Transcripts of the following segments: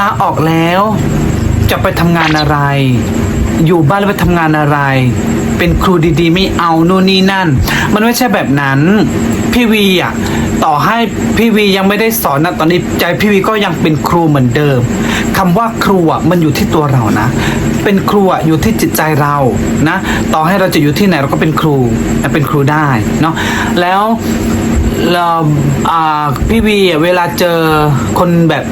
ลาออกแล้ว จะไปทำงานอะไร อยู่บ้านแล้วไปทำงานอะไร เป็นครูดีๆ ไม่เอานู่นนี่นั่น มันไม่ใช่แบบนั้น พี่วีอะต่อให้พี่วียังไม่ได้สอนนะตอนนี้ใจพี่วีก็ยังเป็นครูเหมือนเดิมคำว่าครูอะมันอยู่ที่ตัวเรานะ เป็นครูอะอยู่ที่จิตใจเรานะ ต่อให้เราจะอยู่ที่ไหนเราก็เป็นครูเป็นครูได้เนาะแล้วเราพี่วีอะเวลาเจอคนแบบ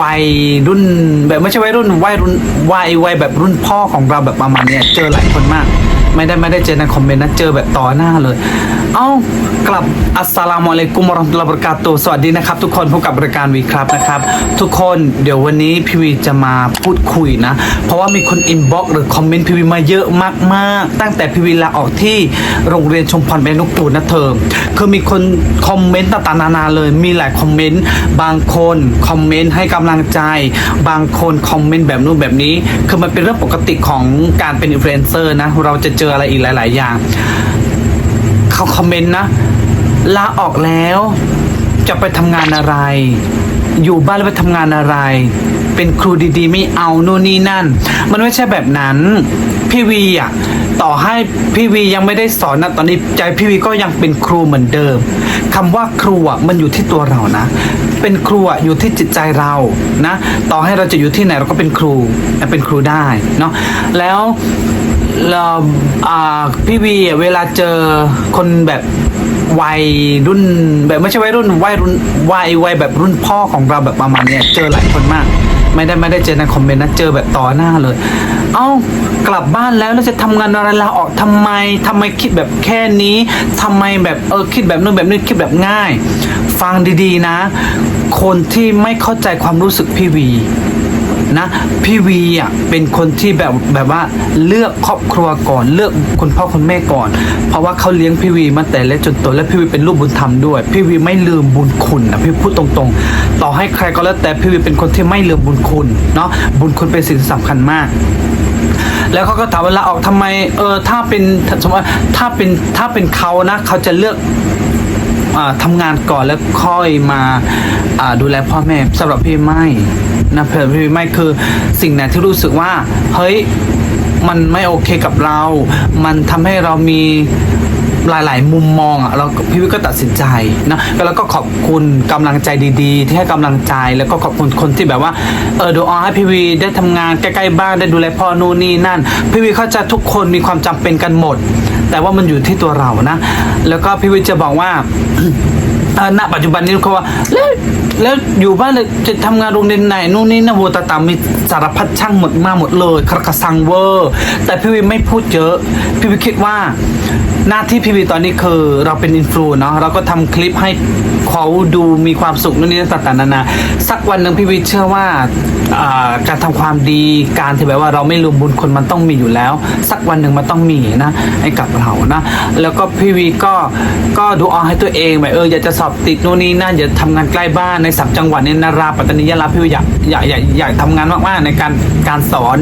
วัยรุ่นแบบไม่ใช่วัยรุ่นวัยรุ่นวัยวัยแบบรุ่นพ่อของเราแบบประมาณเนี้ยเจอหลายคนมาก ไม่ได้ไม่ได้เจอในคอมเมนต์นะเจอแบบต่อหน้าเลย เอ้ากลับอัสสลามุอะลัยกุมวะราะห์มะตุลลอฮ์วะบะเราะกาตุฮ์สวัสดีนะครับ ทุกคนพบกับรายการวีครับนะครับ ทุกคนเดี๋ยววันนี้พี่วีจะมาพูดคุยนะ เพราะว่ามีคนอินบ็อกซ์หรือคอมเมนต์พี่วีมาเยอะมากๆ ตั้งแต่พี่วีลาออกที่โรงเรียนชมพรเบนุกูลนะเธอคือมีคนคอมเมนต์ต่างๆนานาเลย มีหลายคอมเมนต์บางคนคอมเมนต์ให้กำลังใจ บางคนคอมเมนต์แบบนู้นแบบนี้ คือมันเป็นเรื่องปกติของการเป็นอินฟลูเอนเซอร์นะเราจะเจออะไรอีกหลาย ๆ อย่าง เขาคอมเมนต์นะลาออกแล้วจะไปทำงานอะไร อยู่บ้านแล้วไปทำงานอะไร เป็นครูดีๆ ไม่เอานู่นนี่นั่น มันไม่ใช่แบบนั้น พี่วีอะต่อให้พี่วียังไม่ได้สอนนะตอนนี้ใจพี่วีก็ยังเป็นครูเหมือนเดิมคำว่าครูอะมันอยู่ที่ตัวเรานะ เป็นครูอะอยู่ที่จิตใจเรานะต่อให้เราจะอยู่ที่ไหนเราก็เป็นครูเป็นครูได้เนาะแล้วเราพี่วีเวลาเจอคนแบบวัยรุ่นแบบไม่ใช่วัยรุ่นวัยรุ่นวัยวัยแบบรุ่นพ่อของเราแบบประมาณเนี้ยเจอหลายคนมาก ไม่ได้ไม่ได้เจอในคอมเมนต์นะเจอแบบต่อหน้าเลย เอ้ากลับบ้านแล้วแล้วจะทำงานอะไรลาออกทำไมทำไมคิดแบบแค่นี้ทำไมแบบเออคิดแบบนู้นแบบนี้คิดแบบง่าย ฟังดีๆนะ คนที่ไม่เข้าใจความรู้สึกพี่วี นะ พี่วีอะเป็นคนที่แบบแบบว่าเลือกครอบครัวก่อน เลือกคุณพ่อคุณแม่ก่อน เพราะว่าเขาเลี้ยงพี่วีมาแต่เล็กจนโตและพี่วีเป็นลูกบุญธรรมด้วย พี่วีไม่ลืมบุญคุณนะพี่พูดตรงๆ ต่อให้ใครก็แล้วแต่พี่วีเป็นคนที่ไม่ลืมบุญคุณเนาะบุญคุณเป็นสิ่งสำคัญมากแล้วเขาก็ถามเวลาออกทำไม เออ ถ้าเป็นสมมติถ้าเป็น ถ้าเป็นเขานะ เขาจะเลือก ทำทำงานก่อนแล้วค่อยมาดูแลพ่อแม่สำหรับพี่ไม่นะเพื่อนพี่ไม่คือสิ่งไหนที่รู้สึกว่า เฮ้ยมันไม่โอเคกับเรา มันทำให้เรามี หลายๆ มุมมองอะเราพี่วิก็ตัดสินใจนะแล้วก็ขอบคุณกำลังใจดีๆ ที่ให้กำลังใจแล้วก็ขอบคุณคนที่แบบว่าเออดูออให้พี่วีได้ทำงานใกล้ๆบ้านได้ดูแลพ่อนู่นนี่นั่นพี่วีเข้าใจทุกคนมีความจำเป็นกันหมด แต่ว่ามันอยู่ที่ตัวเรานะ แล้วก็พี่วิจะบอกว่า ณปัจจุบันนี้เขาว่าแล้วแล้วอยู่บ้านเลยจะทำงานโรงเรียนไหนนู่นนี่นะโวตาตามีสารพัดช่างหมดมาหมดเลยคาราคาซังเวอร์ แต่พี่วิไม่พูดเยอะ พี่วิคิดว่าหน้าที่พี่วิตอนนี้คือเราเป็นอินฟลูเนาะเราก็ทำคลิปให้เขาดูมีความสุขนู่นนี่นั่นต่างๆนานาสักวันหนึ่งพี่วิเชื่อว่าการทำความดีการที่แบบว่าเราไม่ลืมบุญคนมันต้องมีอยู่แล้ว สักวันหนึ่งมันต้องมีนะให้กับเรานะ แล้วก็พี่วีก็ก็ดูเอาให้ตัวเองแบบเอออยากจะสอบติดโน่นนี่นั่นอยาทำงานใกล้บ้านในสามจังหวัดในนาราปัตตานียะลาพี่วีอยากอยากอยากอยากทำงานมากๆในการการสอน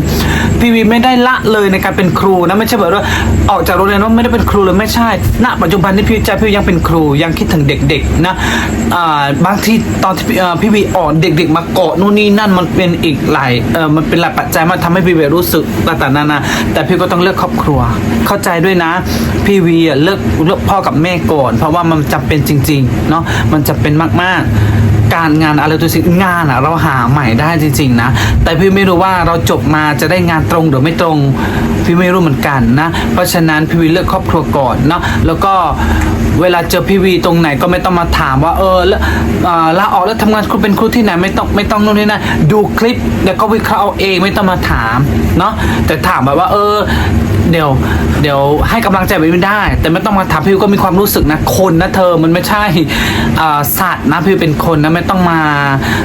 พี่วีไม่ได้ละเลยในการเป็นครูนะไม่ใช่แบบว่าออกจากโรงเรียนว่าไม่ได้เป็นครูเลยไม่ใช่ ณ ปัจจุบันที่พี่ใจพี่ยังเป็นครูยังคิดถึงเด็กๆนะอ่าบางทีตอนที่พี่เอ่อพี่วีอ่อนเด็ก ๆ มาเกาะโน่นนี่นั่นมันเป็นอีกหลายเออมันเป็นหลายปัจจัยมันทำให้พี่วีรู้สึกต่างๆนานาแต่พี่ก็ต้องเลือกครอบครัว เข้าใจด้วยนะพี่วีอะเลือกเลือกพ่อกับแม่ก่อน เพราะว่ามันจำเป็นจริงๆเนาะมันจะเป็นมาก ๆ การงานอะไรตัวสิงานอะเราหาใหม่ได้จริง ๆ นะ แต่พี่ไม่รู้ว่าเราจบมาจะได้งานตรงหรือไม่ตรง พี่ไม่รู้เหมือนกันนะ เพราะฉะนั้นพี่วีเลือกครอบครัวก่อนเนาะแล้วก็เวลาเจอพี่วีตรงไหนก็ไม่ต้องมาถามว่าเออแล้วลาออกแล้วทำงานครูเป็นครูที่ไหนไม่ต้องไม่ต้องนู่นนี่นะดูคลิปแล้วก็วิเคราะห์เอาเองไม่ต้องมาถามเนาะแต่ถามแบบว่า เออเดี๋ยวเดี๋ยวให้กำลังใจไปไม่ได้ แต่ไม่ต้องมาถามพี่ก็มีความรู้สึกนะคนนะเธอมันไม่ใช่สัตว์นะพี่เป็นคนนะไม่ต้องมา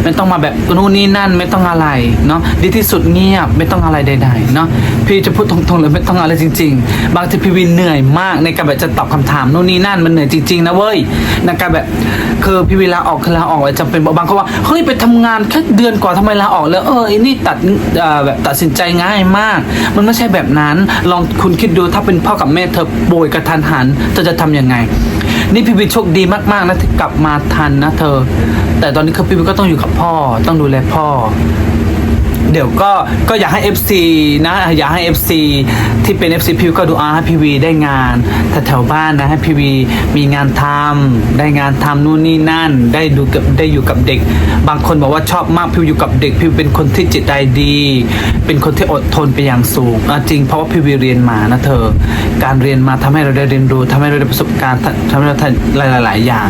ไม่ต้องมาแบบนู่นนี่นั่นไม่ต้องอะไรเนาะดีที่สุดเงียบไม่ต้องอะไรใดๆเนาะพี่จะพูดตรงๆเลยไม่ต้องอะไรจริง ๆ บางทีพี่วินเหนื่อยมากในการแบบจะตอบคำถามนู่นนี่นั่นมันเหนื่อยจริงๆนะเว้ยในการแบบคือพี่วินลาออกคือลาออกจำเป็นบางเขาว่าเฮ้ยไปทำงานแค่เดือนกว่าทำไมลาออกแล้วเออไอ้นี่ตัดแบบตัดสินใจง่ายมาก มันไม่ใช่แบบนั้นลองคุณคิดดูถ้าเป็นพ่อกับแม่เธอป่วยกระทันหันเธอจะทำยังไง นี่พี่วินโชคดีมากๆนะที่กลับมาทันนะเธอแต่ตอนนี้คือพี่ก็ต้องอยู่กับพ่อ ต้องดูแลพ่อ เดี๋ยวก็ก็อยากให้ FC นะอยากให้ FC ที่เป็น FC พิวก็ดูอาให้พีวีได้งานแถวๆบ้านนะให้พีวีมีงานทำได้งานทำนู่นนี่นั่น ได้ดูกับได้อยู่กับเด็ก บางคนบอกว่าชอบมากพิวอยู่กับเด็กพิวเป็นคนที่จิตใจดี เป็นคนที่อดทนไปอย่างสูงจริงเพราะว่าพีวีเรียนมานะเธอ การเรียนมาทำให้เราได้เรียนรู้ทำให้เราได้ประสบการณ์ทำให้เราทำหลายอย่าง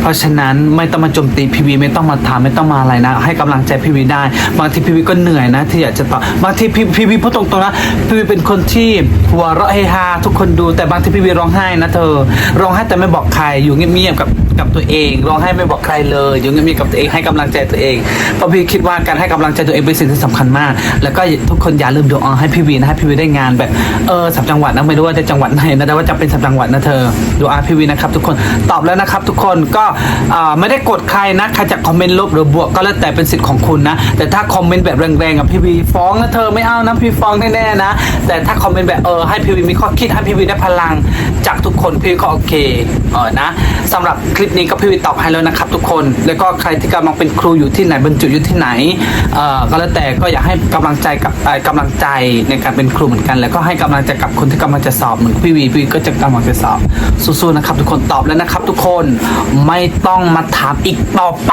เพราะฉะนั้นไม่ต้องมาโจมตีพีวีไม่ต้องมาถามไม่ต้องมาอะไรนะ ให้กำลังใจพีวีได้ บางทีพีวีก็เหนื่อยนะที่อยากจะตอบบางทีพีพีวีพูดตรงๆนะพี่วีเป็นคนที่หัวเราะเฮฮาทุกคนดูแต่บางทีพี่วีร้องไห้นะเธอร้องไห้แต่ไม่บอกใครอยู่เงียบๆกับกับตัวเองร้องไห้ไม่บอกใครเลยอยู่เงียบๆกับตัวเองให้กำลังใจตัวเองเพราะพี่คิดว่าการให้กำลังใจตัวเองเป็นสิ่งที่สำคัญมาก แล้วก็ทุกคนอย่าลืมดูออให้พีวีนะให้พีวีได้งานแบบเออสับจังหวัดนะไม่รู้ว่าจะจังหวัดไหนนะแต่ว่าจะเป็นสับจังหวัดนะเธอดูอาพีวีนะครับทุกคนตอบแล้วนะครับทุกคนก็อ่าไม่ได้กดใครนะใครจะคอมเมนต์ลบหรือบวกก็แล้วแต่เป็นสิทธิ์ของคุณนะแต่ถ้าคอมเมนต์แบบแรงๆกับพีวีฟ้องนะเธอไม่เอานะพี่ฟ้องแน่ๆนะ แต่ถ้าคอมเมนต์แบบเออให้พีวีมีข้อคิดให้พีวีได้พลังจากทุกคนพีวีก็โอเคเออนะสำหรับคลิปนี้ก็พีวีตอบให้แล้วนะครับทุกคน แล้วก็ใครที่กำลังเป็นครูอยู่ที่ไหนบรรจุอยู่ที่ไหนก็แล้วแต่ก็อยากให้กำลังใจกับเอ่อกำลังใจในการเป็นครูเหมือนกัน แล้วก็ให้กำลังใจกับคนที่กำลังจะสอบเหมือนพี่วีพี่วีก็จะกำลังจะสอบสู้ๆนะครับ ทุกคนตอบแล้วนะครับ ทุกคนไม่ต้องมาถามอีกต่อไป